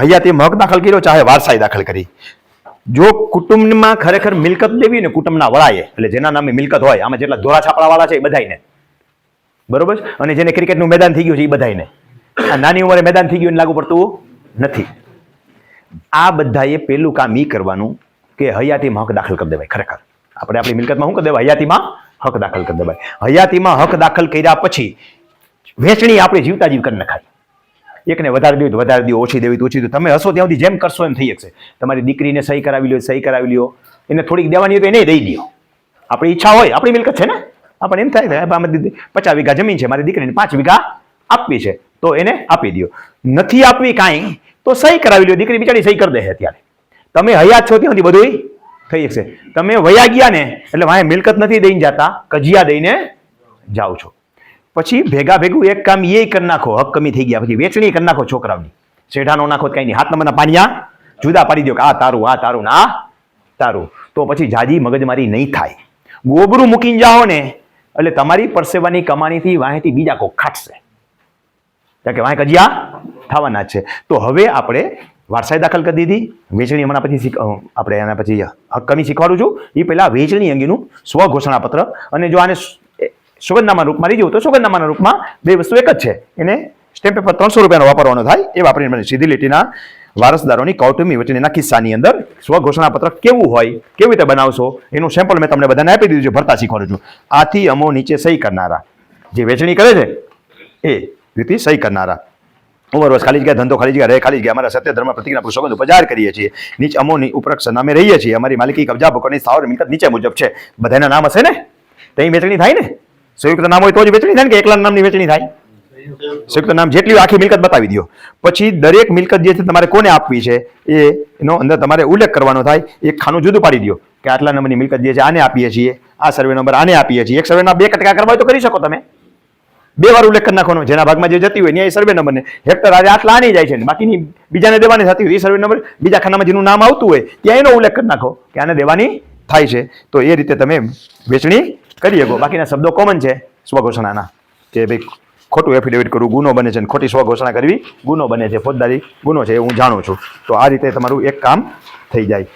હયાતી હક દાખલ કર્યો, ચાહે વારસાઈ દાખલ કરી. જો કુટુંબમાં ખરેખર મિલકત લેવી ને કુટુંબના વડાએ, એટલે જેના નામે મિલકત હોય, આમાં જેટલા ધોરા છાપડા વાળા છે એ બધાને બરોબર? અને જેને ક્રિકેટનું મેદાન થઈ ગયું છે એ બધાને આ નાની ઉંમરે મેદાન થઈ ગયું એને લાગુ પડતું નથી. આ બધાએ પેલું કામ એ કરવાનું કે હયાતીમાં હક દાખલ કરી દેવાય, ખરેખર. આપણે આપણી મિલકતમાં શું કરી દેવાય? હયાતીમાં હક દાખલ કરી દેવાય. હયાતીમાં હક દાખલ કર્યા પછી વહેંચણી આપણે જીવતા જીવ કરી નખાય. એકને વધારે દેવી તો વધારે દો, ઓછી દેવી તો ઓછી દો તમે હશો ત્યાં સુધી જેમ કરશો એમ થઈ શકશે. તમારી દીકરીને સહી કરાવી લો સહી કરાવી લ્યો. એને થોડીક દેવાની હોય તો એને દઈ દો આપણી ઈચ્છા હોય, આપણી મિલકત છે ને? આપણને એમ થાય આમાં દીધી પચાસ વીઘા જમીન છે, મારી દીકરીને પાંચ વીઘા આપવી છે, તો એને આપી દો નથી આપવી કાંઈ, તો સહી કરાવી લ્યો. દીકરી બિચારી સહી કરી દે અત્યારે. તમે હયાત છો ત્યાં સુધી બધું થઈ શકશે. તમે વયા ગયા ને, એટલે વાંહે મિલકત નથી દઈને જાતા, કજિયા દઈને જાઓ છો. પછી ભેગા ભેગું એક કામ એ કરી નાખો. હક કમી થઈ ગયા. પછી વેચણી કરી નાખો છોકરાઓની. શેઢાનો નાખો કઈ નહીં. હાથ નંબરના પાણીયા. જુદા પાડી દો કે આ તારું આ તારું ને આ તારું. તો પછી જાજી મગજમારી નહીં થાય. ગોબરું મૂકીને જાઓ ને, એટલે તમારી પરસેવાની કમાણીથી વાંહેથી બીજા કોક ખાટશે. કારણ કે વાંહે કજિયા થવાના છે. તો હવે આપણે વારસાઈ દાખલ કરી દીધી. વેચણી હમણાં પછી આપણે એના પછી હક્કમી શીખવાડું છું. એ પહેલાં વેચણી અંગેનું સ્વઘોષણાપત્ર અને જો આને સ- રૂપમાં લીધું તો સોગંદનામાના રૂપમાં બે વસ્તુ એક જ છે. એને સ્ટેમ્પ પેપર ત્રણસો રૂપિયાનો વાપરવાનો થાય, એ વાપરીને મને સીધી લીટીના વારસદારોની કૌટુંબી વચ્ચેના કિસ્સાની અંદર સ્વઘોષણાપત્ર કેવું હોય, કેવી રીતે બનાવશો, એનું સેમ્પલ મેં તમને બધાને આપી દીધું છે, ભરતા શીખવાનું છું. આથી અમો નીચે સહી કરનારા. જે વેચણી કરે છે, એ રીતે સહી કરનારા. ઉંમર ખાલી જગ્યા ધંધો ખાલી જગ્યા રહે ખાલી જગ્યા અમારા સત્ય, ધર્મ, પ્રતિજ્ઞા પુસ્તકો પજાર કરીએ છીએ. નીચ અમોની ઉપરક્ષ નામે રહીએ છીએ. અમારી માલિકી, કબજા ભૂખની સ્થાવર મિલકત નીચે મુજબ છે. બધાના નામ હશે ને? તો અહીં વેચણી થાય ને? સંયુક્ત નામ હોય તો જ વેચણી થાય ને કે એકલા નામની વેચણી થાય? સંયુક્ત નામ જેટલી આખી મિલકત બતાવી દો પછી દરેક મિલકત જે છે તમારે કોને આપવી છે? એ એનો અંદર તમારે ઉલ્લેખ કરવાનો થાય. એક ખાનું જુદું પાડી દો કે આટલા નંબરની મિલકત જે છે આને આપીએ છીએ, આ સર્વે નંબર આને આપીએ છીએ. એક સર્વેના બે કટકા કરવા હોય તો કરી શકો તમે. બે વાર ઉલ્લેખ કરી નાખવાનો. જેના ભાગમાં જે જતી હોય ત્યાં એ સર્વે નંબરને. હેક્ટર આજે આટલા આની જાય છે બાકીની બીજાને દેવાની થતી હોય એ સર્વે નંબર. બીજા ખાનામાં જેનું નામ આવતું હોય, ત્યાં એનો ઉલ્લેખ કરી નાખો કે આને દેવાની થાય છે. તો એ રીતે તમે વેચણી કરી શકો બાકીના શબ્દો કોમન છે. સ્વઘોષણાના. કે ભાઈ ખોટું એફિડેવિટ કરવું ગુનો બને છે અને ખોટી સ્વઘોષણા કરવી ગુનો બને છે. ફોજદારી ગુનો છે એ હું જાણું છું. તો આ રીતે તમારું એક કામ થઈ જાય.